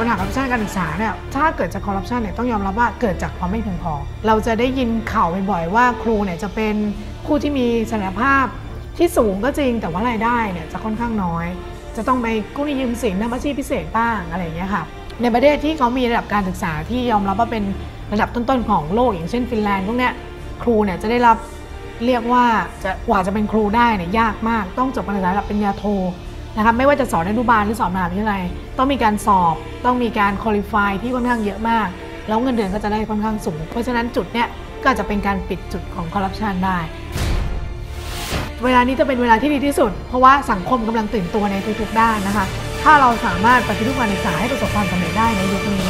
ปัญหาคอร์รัปชันการศึกษาเนี่ยถ้าเกิดจากคอร์รัปชันเนี่ยต้องยอมรับว่าเกิดจากความไม่เพียงพอ เราจะได้ยินข่าวบ่อยๆว่าครูเนี่ยจะเป็นผู้ที่มีศักยภาพที่สูงก็จริงแต่ว่ารายได้เนี่ยจะค่อนข้างน้อย จะต้องไปกู้หนี้ยืมสินทำอาชีพพิเศษบ้างอะไรอย่างเงี้ยค่ะในประเทศที่เขามีระดับการศึกษาที่ยอมรับว่าเป็นระดับต้นๆของโลกอย่างเช่นฟินแลนด์พวกเนี้ยครูเนี่ยจะได้รับเรียกว่าจะกว่าจะเป็นครูได้เนี่ยยากมาก ต้องจบการศึกษาระดับปริญญาโท นะคะไม่ว่าจะสอนอนุบาลหรือสอนมหาวิทยาลัย ต้องมีการสอบต้องมีการคุริฟายที่ค่อนข้างเยอะมาก แล้วเงินเดือนก็จะได้ค่อนข้างสูง เพราะฉะนั้นจุดเนี้ยก็จะเป็นการปิดจุดของคอร์รัปชันได้ เวลานี้จะเป็นเวลาที่ดีที่สุด เพราะว่าสังคมกำลังตื่นตัวในทุกๆด้านนะคะ ถ้าเราสามารถปฏิรูปการศึกษาให้ประสบความสำเร็จได้ในยุคนี้